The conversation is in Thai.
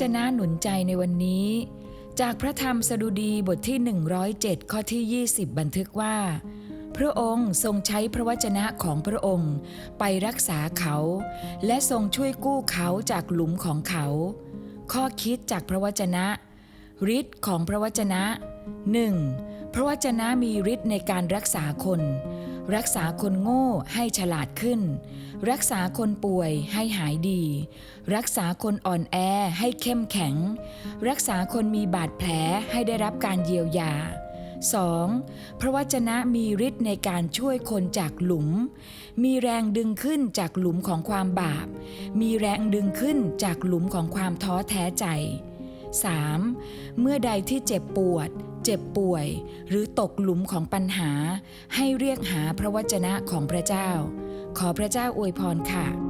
จนะหนุนใจในวันนี้ จากพระธรรมสดุดีบทที่ 107 ข้อที่ 20 บันทึกว่า พระองค์ทรงใช้พระวจนะของพระองค์ ไปรักษาเขา และทรงช่วยกู้เขาจากหลุมของเขา ข้อคิดจากพระวจนะฤทธิ์ของพระวจนะ 1. พระวจนะมีฤทธิ์ในการรักษาคน รักษาคนโง่ให้ฉลาดขึ้น รักษาคนป่วยให้หายดี รักษาคนอ่อนแอให้เข้มแข็ง รักษาคนมีบาดแผลให้ได้รับการเยียวยา 2. พระวจนะมีฤทธิ์ในการช่วยคนจากหลุม มีแรงดึงขึ้นจากหลุมของความบาป มีแรงดึงขึ้นจากหลุมของความท้อแท้ใจ 3. เมื่อใดที่เจ็บปวด เจ็บป่วย หรือตกหลุมของปัญหา ให้เรียกหาพระวจนะของพระเจ้า ขอพระเจ้าอวยพรค่ะ